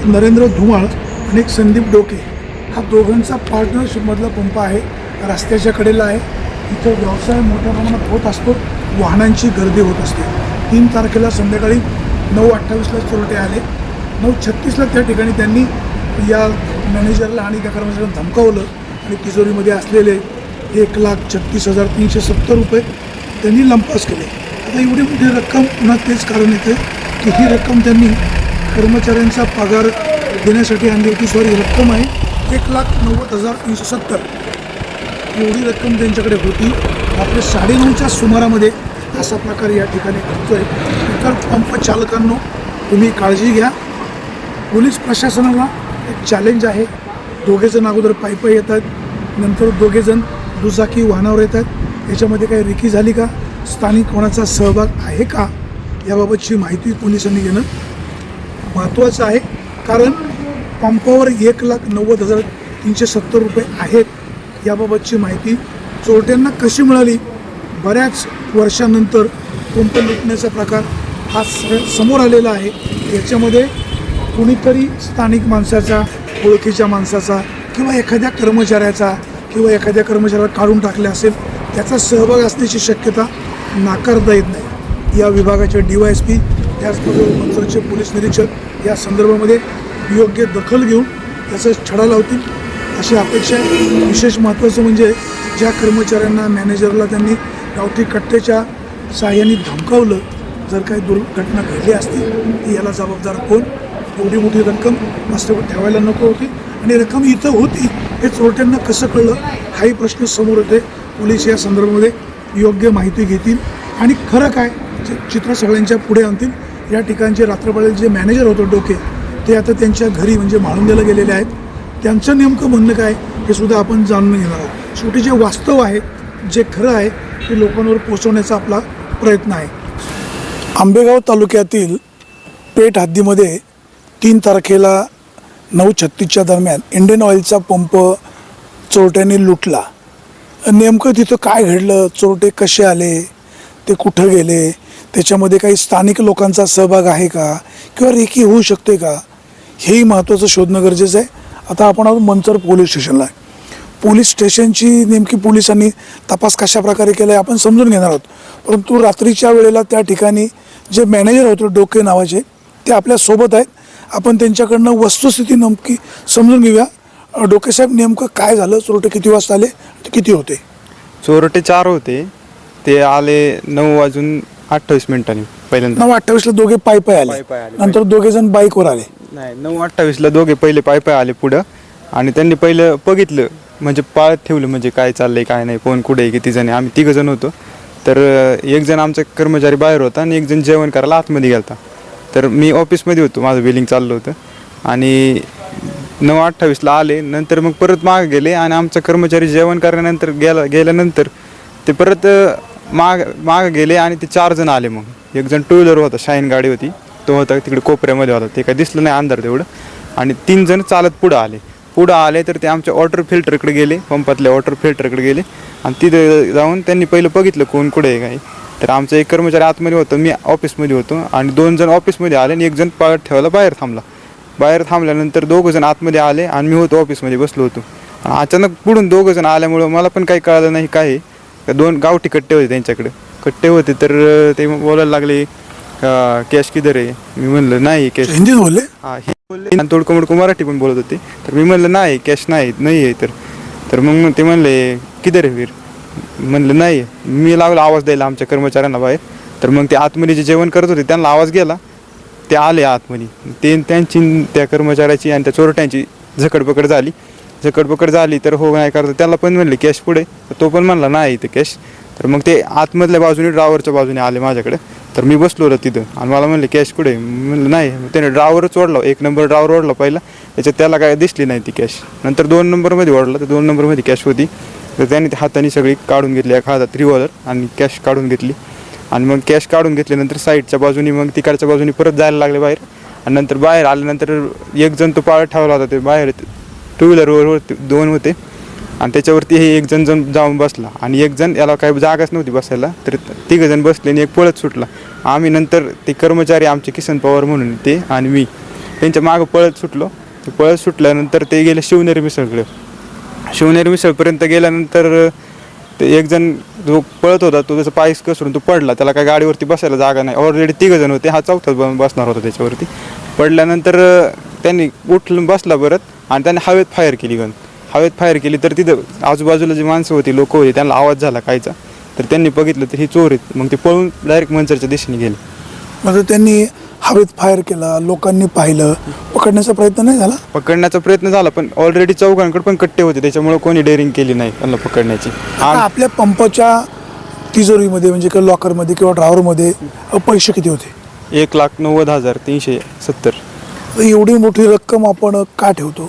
एक नरेंद्र धुमाळ आणि एक संदीप डोके हा दोघांचा पार्टनरशिपमधला पंप आहे. रस्त्याच्या कडेला आहे. इथं व्यवसाय मोठ्या प्रमाणात होत असतो. वाहनांची गर्दी होत असते. तीन तारखेला संध्याकाळी नऊ अठ्ठावीसला चोरटे आले. नऊ छत्तीसला त्या ठिकाणी त्यांनी या मॅनेजरला आणि त्या कर्मचाऱ्यांना धमकावलं आणि तिजोरीमध्ये असलेले एक लाख छत्तीस हजार तीनशे सत्तर रुपये त्यांनी लंपास केले. आता एवढी मोठी रक्कम पुन्हा तेच कारण येते की ही रक्कम त्यांनी कर्मचाऱ्यांचा पगार देण्यासाठी आणली होती सॉरी रक्कम आहे. एक लाख नव्वद हजार तीनशे सत्तर. एवढी रक्कम त्यांच्याकडे होती. आपल्या साडेनऊच्या सुमारामध्ये असा प्रकार या ठिकाणी घडतोय. तर पंप चालकांनो तुम्ही काळजी घ्या. पोलीस प्रशासनाला एक चॅलेंज आहे. दोघेजण अगोदर पायी येतात. नंतर दोघेजण दुचाकी वाहनावर येतात. याच्यामध्ये काही रिकी झाली का? स्थानिक कोणाचा सहभाग आहे का? याबाबतची माहिती पोलिसांनी घेणं महत्त्वाचं आहे. कारण पंपावर एक लाख नव्वद हजार तीनशे सत्तर रुपये आहेत याबाबतची माहिती चोरट्यांना कशी मिळाली? बऱ्याच वर्षानंतर पंप लुटण्याचा प्रकार हा स समोर आलेला आहे. याच्यामध्ये कुणीतरी स्थानिक माणसाचा ओळखीच्या माणसाचा किंवा एखाद्या कर्मचाऱ्याचा किंवा एखाद्या कर्मचाऱ्याला काढून टाकले असेल त्याचा सहभाग असण्याची शक्यता नाकारता येत नाही. या विभागाचे डी वाय एस पी त्याचबरोबर मंचरचे पोलीस निरीक्षक या संदर्भामध्ये योग्य दखल घेऊन त्याचा छडा लावतील अशी अपेक्षा आहे. विशेष महत्त्वाचं म्हणजे ज्या कर्मचाऱ्यांना मॅनेजरला त्यांनी गावठी कट्ट्याच्या साह्याने धमकावलं जर काही दुर्घटना घडली असती ती याला जबाबदार कोण? एवढी मोठी रक्कम वास्तवात ठेवायला नको होती. आणि रक्कम इथं होती हे चोरट्यांना कसं कळलं? हाही प्रश्न समोर येते पोलीस या संदर्भामध्ये योग्य माहिती घेतील. आणि खरं काय? जे चित्र सगळ्यांच्या पुढे आणतील. या ठिकाणचे रात्रपाळील जे मॅनेजर होतं डोके ते आता त्यांच्या घरी म्हणजे म्हाळुंग्याला गेलेले आहेत. त्यांचं नेमकं म्हणणं काय हे सुद्धा आपण जाणून घेणार आहोत. शेवटी जे वास्तव आहे जे खरं आहे ते लोकांवर पोचवण्याचा आपला प्रयत्न आहे. आंबेगाव तालुक्यातील पेठ हद्दीमध्ये तीन तारखेला नऊ छत्तीसच्या दरम्यान इंडियन ऑइलचा पंप चोरट्यांनी लुटला. नेमकं तिथं काय घडलं चोरटे कसे आले ते कुठं गेले त्याच्यामध्ये काही स्थानिक लोकांचा सहभाग आहे का? किंवा रेकी होऊ शकते का? हेही महत्त्वाचं शोधणं गरजेचं आहे. आता आपण आहोत मंचर पोलीस स्टेशनला. आहे पोलीस स्टेशनची नेमकी पोलिसांनी तपास कशा प्रकारे केला आहे आपण समजून घेणार आहोत. परंतु रात्रीच्या वेळेला त्या ठिकाणी जे मॅनेजर होते डोके नावाचे ते आपल्यासोबत आहेत. आपण त्यांच्याकडनं वस्तुस्थिती नेमकी समजून घेऊया. डोकेसाहेब डोके साहेब नेमकं काय झालं? चोरटे किती वाजता आले? ते किती होते? चोरटे चार होते. ते आले नऊ वाजून अठ्ठावीस मिनिटांनी पहिल्यांदा. नऊ अठ्ठावीसला दोघे पाय पाय पाय आले पाय. आले. नंतर दोघे जण बाईकवर आले. नाही नऊ अठ्ठावीसला दोघे पहिले पाय पाय आले पुढं. आणि त्यांनी पहिलं बघितलं म्हणजे पाळत ठेवलं म्हणजे काय चाललंय काय नाही कोण कुठे आहे, किती जण आहे. आम्ही तिघं जण होतो. तर अं, एक जण आमचा कर्मचारी बाहेर होता आणि एक जण जेवण करायला आतमध्ये गेलता. तर मी ऑफिसमध्ये होतो माझं बिलिंग चाललं होतं. आणि नऊ अठ्ठावीसला आले नंतर मग परत मागे गेले आणि आमचा कर्मचारी जेवण करण्यानंतर गेला गेल्यानंतर ते परत अं, माग माग गेले आणि ते चार जण आले मग. एक जण टू व्हीलर होता शाईन गाडी होती. तो होता तिकडे कोपऱ्यामध्ये होता. ते काय दिसलं नाही अंधार तेवढं. आणि तीन जण चालत पुढं आले. पुढं आले तर ते आमच्या वॉटर फिल्टरकडे गेले पंपातल्या वॉटर फिल्टरकडे गेले. आणि तिथे जाऊन त्यांनी पहिलं बघितलं कोण कुठे आहे काय. तर आमचा एक कर्मचारी आतमध्ये होतो मी ऑफिसमध्ये होतो. आणि दोन जण ऑफिसमध्ये आले आणि एक जण पाळत ठेवायला बाहेर थांबला. बाहेर थांबल्यानंतर दोघं जण आतमध्ये आले आणि मी होतो ऑफिसमध्ये बसलो होतो. अचानक पुढून दोघं जण आल्यामुळं मला पण काही कळलं नाही काय दोन गावठी कट्टे होते त्यांच्याकडे. कट्टे होते तर ते बोलायला लागले कॅश किधर आहे? मी म्हणलं नाही कॅश हिंदीत बोलले? हा हे बोलले. आणि तोडकं मोडकं मराठी पण बोलत होते. तर मी म्हणलं नाही कॅश नाही नाही आहे तर. तर मग ते म्हणले किधर आहे वीर? म्हणलं नाही मी लागलो आवाज द्यायला आमच्या कर्मचाऱ्यांना बाहेर. तर मग ते आतमध्ये जे जेवण करत होते त्यांना आवाज गेला. ते आले आतमध्ये. ते त्यांची त्या कर्मचाऱ्याची आणि त्या चोरट्यांची झकडपकड झाली. झकडपकड झाली तर हो नाही करता. त्याला पण म्हणले कॅश पुढे. तर तो पण म्हणला नाही ते कॅश. तर मग ते आतमधल्या बाजूने ड्रावरच्या बाजूने आले माझ्याकडे. तर मी बसलो होतो तिथं. आणि मला म्हणले कॅश कुठे म्हणलं नाही. मग त्याने ड्रावरच ओढला एक नंबर ड्रावर ओढला पहिला. त्याच्यात त्याला काय दिसली नाही ती कॅश. नंतर दोन नंबरमध्ये ओढला तर दोन नंबरमध्ये कॅश होती. तर त्याने ते हाताने सगळी काढून घेतली एका हातात रिव्हॉल्वर आणि कॅश काढून घेतली. आणि मग कॅश काढून घेतल्यानंतर साईडच्या बाजूनी मग तिकडच्या बाजूनी परत जायला लागले बाहेर. आणि नंतर बाहेर आल्यानंतर एक जण तो पाळत ठेवला होता ते बाहेर टू व्हीलरवर दोन होते. आणि त्याच्यावरती हे एक जण जण जाऊन बसला. आणि एक जण याला काही जागाच नव्हती बसायला. तर तिघंजण बसले आणि एक पळत सुटला. आम्ही नंतर ते कर्मचारी आमचे किसन पवार म्हणून ते आणि मी त्यांच्या मागं पळत सुटलो. ते पळत सुटल्यानंतर ते गेले शिवनेरी मिसळकडे. शिवनेरी मिसळपर्यंत गेल्यानंतर ते एक जण जो पळत होता तो त्याचा पायस कसरून तो पडला. त्याला काय गाडीवरती बसायला जागा नाही. ऑलरेडी तिघंजण होते. हा चौथा बसणार होता त्याच्यावरती. पडल्यानंतर त्यांनी उठलं बसला परत. आणि त्याने हवेत फायर केली गन हवेत फायर केली तर तिथं आजूबाजूला जी माणसं होती लोक होती त्यांना आवाज झाला कायचा. तर त्यांनी बघितलं तर ही चोर आहेत. मग ते पळून डायरेक्ट मंचरच्या दिशेने गेले. म्हणजे त्यांनी हवेत फायर केला लोकांनी पाहिलं. पकडण्याचा प्रयत्न नाही झाला? पकडण्याचा प्रयत्न झाला पण ऑलरेडी चौघांकडे पण कट्टे होते. त्याच्यामुळे कोणी डेअरिंग केली नाही त्यांना पकडण्याची. आता आम- आपल्या पंपाच्या तिजोरीमध्ये म्हणजे किंवा लॉकरमध्ये किंवा ड्रावरमध्ये पैसे किती होते? एक लाख नव्वद हजार तीनशे सत्तर. तर एवढी मोठी रक्कम आपण का ठेवतो?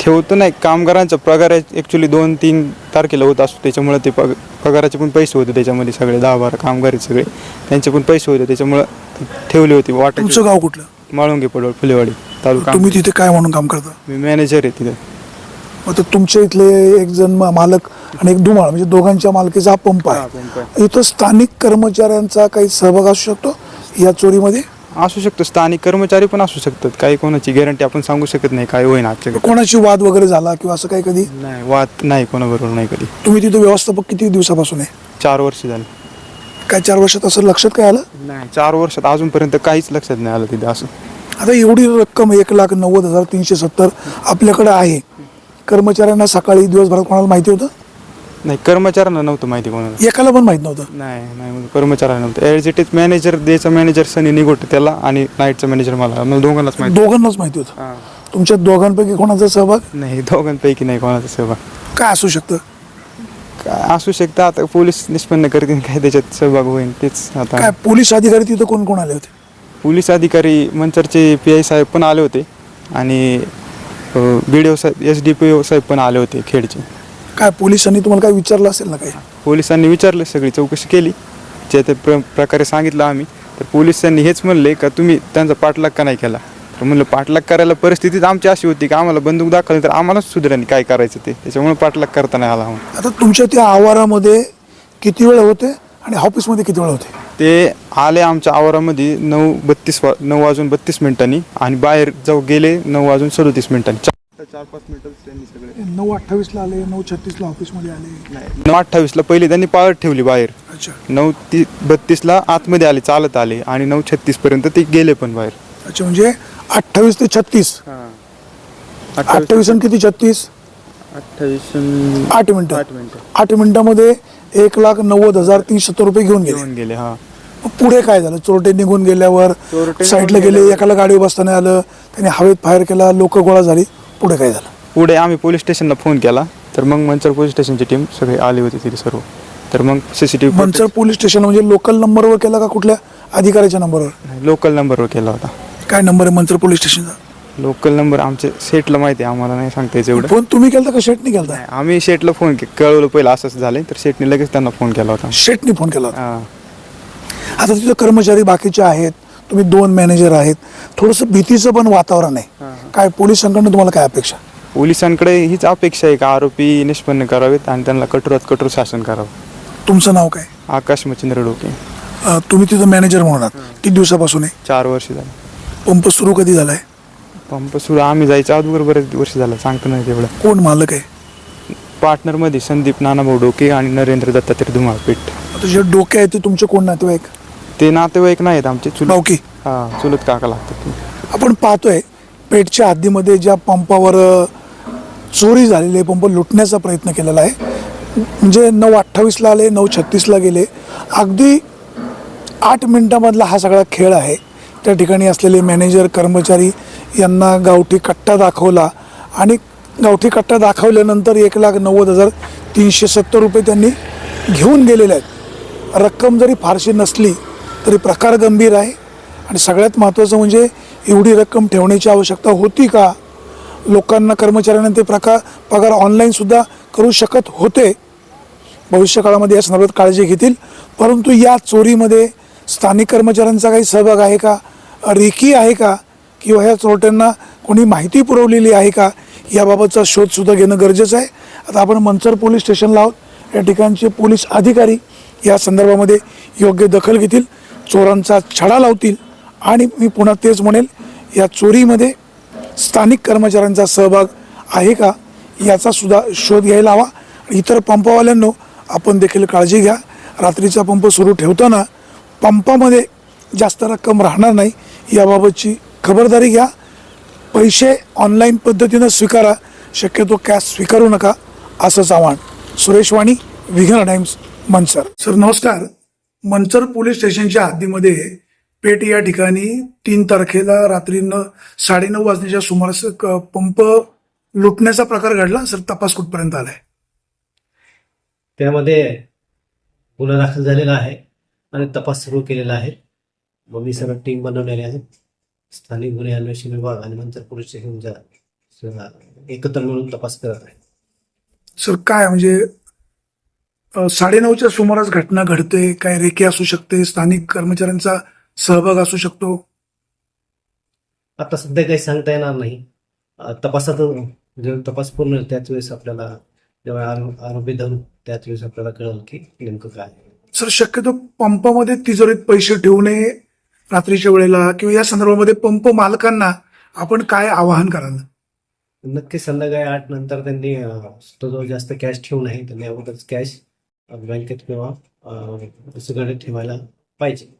ठेवतो नाही कामगारांचा पगार ॲक्च्युली दोन तीन तारखेला होत असतो त्याच्यामुळे ते पग पगाराचे पण पैसे होते त्याच्यामध्ये सगळे दहा बारा कामगार आहेत सगळे त्यांचे पण पैसे होते त्याच्यामुळं ठेवले होते तुमचं वाटायचे गाव कुठलं? माळुंगे पडवळ फुलेवाडी तालुका तुम्ही तिथे काय म्हणून काम करता? मी मॅनेजर आहे तिथे. मग तर तुमच्या इथले एक जण मा- मालक आणि एक धुमाळ म्हणजे दोघांच्या मालकीचा हा पंप हा, पंप आहे. इथं स्थानिक कर्मचाऱ्यांचा काही सहभाग असू शकतो या चोरीमध्ये? असू शकतो स्थानिक कर्मचारी पण असू शकतात. काही कोणाची गॅरंटी आपण सांगू शकत नाही काय होईन आजच्या कोणाची वाद वगैरे झाला किंवा असं काही कधी? नाही वाद नाही कोणाबरोबर नाही कधी. तुम्ही तिथं व्यवस्थापक किती दिवसापासून आहे? चार वर्ष झाली. काय चार वर्षात असं लक्षात काय आलं? नाही चार वर्षात अजूनपर्यंत काहीच लक्षात नाही आलं तिथे असं. आता एवढी रक्कम एक लाख नव्वद हजार तीनशे सत्तर आपल्याकडे आहे. कर्मचाऱ्यांना सकाळी दिवसभरात कोणाला माहिती होतं? नाही कर्मचाऱ्यांना नव्हतं माहिती कोणाला. एकाला पण माहीत नव्हतं? नाही नाही म्हणजे कर्मचाऱ्यांना नव्हतं. ॲज इट इज मॅनेजर डेचा मॅनेजर सनी निगोट त्याला आणि नाईटचा मॅनेजर मला. मला दोघांनाच माहिती दोघांनाच माहिती होतं. हां. तुमच्या दोघांपैकी कोणाचा सहभाग? नाही दोघांपैकी नाही कोणाचा सहभाग. काय असू शकतं? काय असू शकतं आता पोलीस निष्पन्न करतील काय त्याच्यात सहभाग होईल तेच आता. काय पोलीस अधिकारी तिथं कोण कोण आले होते? पोलीस अधिकारी मंचरचे पी आय साहेब पण आले होते आणि बी डी ओ साहेब एस डी पी ओ साहेब पण आले होते खेडचे. काय पोलिसांनी तुम्हाला काय विचारलं असेल ना काही? पोलिसांनी विचारलं सगळी चौकशी केली. जे ते प्र प्रकारे सांगितलं आम्ही. तर पोलिसांनी हेच म्हणले का तुम्ही त्यांचा पाठलाग का नाही केला? तर म्हणलं पाठलाग करायला परिस्थितीच आमची अशी होती की आम्हाला बंदूक दाखवली तर आम्हालाच सुधाराने काय करायचं ते? त्याच्यामुळे पाठलाग करता नाही आला आम्हाला आता तुमच्या त्या आवारामध्ये किती वेळ होते आणि ऑफिसमध्ये किती वेळ होते? ते आले आमच्या आवारामध्ये नऊ बत्तीस वा नऊ वाजून बत्तीस मिनिटांनी आणि बाहेर जाऊ गेले नऊ वाजून सदोतीस मिनिटांनी. चार चार पाच मिनिटं त्यांनी सगळे. नऊ अठ्ठावीसला आले नऊ छत्तीसला ऑफिसमध्ये आले. नऊ अठ्ठावीसला पहिली त्यांनी पाळत ठेवली बाहेर. अच्छा. नऊ ती बत्तीसला आतमध्ये आले चालत आले आणि नऊ छत्तीसपर्यंत ते गेले पण बाहेर. अच्छा म्हणजे अठ्ठावीस ते छत्तीस. अठ्ठावीस आणि किती छत्तीस? अठ्ठावीस आठ मिनिटं. आठ मिनिटं. आठ मिनिटामध्ये एक लाख नव्वद हजार तीनशे रुपये घेऊन गेले. घेऊन गेले हा. पुढे काय झालं? चोरटे निघून गेल्यावर साईडला गेले एकाला गाडीवर बसताना आलं त्याने हवेत फायर केला लोक गोळा झाली. पुढे काय झालं? पुढे आम्ही पोलीस स्टेशनला फोन केला. तर मग मंचर पोलीस स्टेशनची टीम सगळे आली होती तिथे सर्व. तर मग सीसीटीव्ही मंचर पोलीस स्टेशन म्हणजे लोकल नंबरवर केला का कुठल्या अधिकाऱ्याच्या नंबरवर लोकल नंबरवर केला होता. काय नंबर आहे मंचर पोलीस स्टेशनचा? लोकल नंबर आमचे सेटला माहिती आहे आम्हाला नाही सांगता यायचं एवढं. फोन तुम्ही केलता का शेटनी केलता? नाही, आम्ही शेटला फोन के कळवलं पहिलं असंच झालं तर शेटने लगेच त्यांना फोन केला होता. शेटनी फोन केला होता? हा. आता तिथं कर्मचारी बाकीचे आहेत तुम्ही दोन मॅनेजर आहेत थोडंसं भीतीचं पण वातावरण आहे. काय पोलिसांकडनं तुम्हाला काय अपेक्षा? पोलिसांकडे हीच अपेक्षा आहे का आरोपी निष्पन्न करावेत आणि त्यांना कठोरात कठोर शासन करावं? तुमचं नाव काय? आकाश मच्छिंद्र डोके. अं, तुम्ही तिथं मॅनेजर म्हणून आहात. किती दिवसापासून आहे? चार वर्ष झाले. पंप सुरू कधी झालाय? पंप सुरू आम्ही जायच्या अगोदर बरेच वर्ष झालं. सांगतो नाही तेवढं. कोण मालक आहे? पार्टनरमध्ये संदीप नानाभाऊ डोके आणि नरेंद्र दत्तात्रय धुमाळपीठ आता जे डोके आहेत ते तुमचे कोण नातेवाईक? ते नातेवाईक नाहीत आमचे. चुलत भाऊकी. हा चुलत काका लागतात. आपण पाहतोय पेठच्या हद्दीमध्ये ज्या पंपावर चोरी झालेली आहे पंप लुटण्याचा प्रयत्न केलेला आहे. म्हणजे नऊ अठ्ठावीसला आले नऊ छत्तीसला गेले. अगदी आठ मिनटामधला हा सगळा खेळ आहे. त्या ठिकाणी असलेले मॅनेजर कर्मचारी यांना गावठी कट्टा दाखवला आणि गावठी कट्टा दाखवल्यानंतर एक लाख नव्वद हजार तीनशे सत्तर रुपये त्यांनी घेऊन गेलेले आहेत. रक्कम जरी फारशी नसली तरी प्रकार गंभीर आहे. आणि सगळ्यात महत्त्वाचं म्हणजे एवढी रक्कम ठेवण्याची आवश्यकता होती का? लोकांना कर्मचाऱ्यांना ते प्रकार पगार ऑनलाईनसुद्धा करू शकत होते. भविष्यकाळामध्ये या संदर्भात काळजी घेतील. परंतु या चोरीमध्ये स्थानिक कर्मचाऱ्यांचा काही सहभाग आहे का? रेखी आहे का? किंवा ह्या चोरट्यांना कोणी माहिती पुरवलेली आहे का? याबाबतचा शोधसुद्धा घेणं गरजेचं आहे. आता आपण मंचर पोलीस स्टेशनला आहोत. या ठिकाणचे पोलीस अधिकारी या संदर्भामध्ये योग्य दखल घेतील. चोरांचा छडा लावतील. आणि मी पुन्हा तेच म्हणेल या चोरीमध्ये स्थानिक कर्मचाऱ्यांचा सहभाग आहे का याचा सुद्धा शोध घ्यायला हवा. इतर पंपवाल्यांनो आपण देखील काळजी घ्या. रात्रीचा पंप सुरू ठेवताना पंपामध्ये जास्त रक्कम राहणार नाही याबाबतची खबरदारी घ्या. पैसे ऑनलाईन पद्धतीनं स्वीकारा शक्यतो कॅश स्वीकारू नका असंच आव्हान सुरेश वाणी विघ्न टाइम्स मनसर सर नमस्कार. मनसर पोलीस स्टेशनच्या हद्दीमध्ये पेठ या ठिकाणी तीन तारखेला रात्री न साडेनऊ वाजण्याच्या सुमारास पंप लुटण्याचा प्रकार घडला सर तपास कुठपर्यंत आलाय? त्यामध्ये गुन्हा दाखल झालेला आहे आणि तपास सुरू केलेला आहे. मग मी सर्व टीम बनवलेली आहे. स्थानिक गुन्हे अन्वेषण विभाग आणि नंतर पोलीस स्टेशनच्या एकत्र मिळून तपास करत आहे. सर काय म्हणजे साडेनऊच्या सुमारास घटना घडते काय रेकी असू शकते स्थानिक कर्मचाऱ्यांचा सहभाग असू शकतो? आता सध्या काही सांगता येणार नाही. तपासात तपास पूर्ण त्याच वेळेस आपल्याला जेव्हा आरो- आरोपी धरू त्याच वेळेस आपल्याला कळेल की नेमकं काय. सर शक्यतो पंपामध्ये तिजोरीत पैसे ठेवू नये रात्रीच्या वेळेला किंवा या संदर्भामध्ये पंप मालकांना आपण काय आवाहन कराल? नक्की संध्याकाळी आठ नंतर त्यांनी स्वतःजवळ जास्त कॅश ठेवू नये त्यांनी अगोदरच कॅश बँकेत किंवा दुसरीकडे ठेवायला पाहिजे.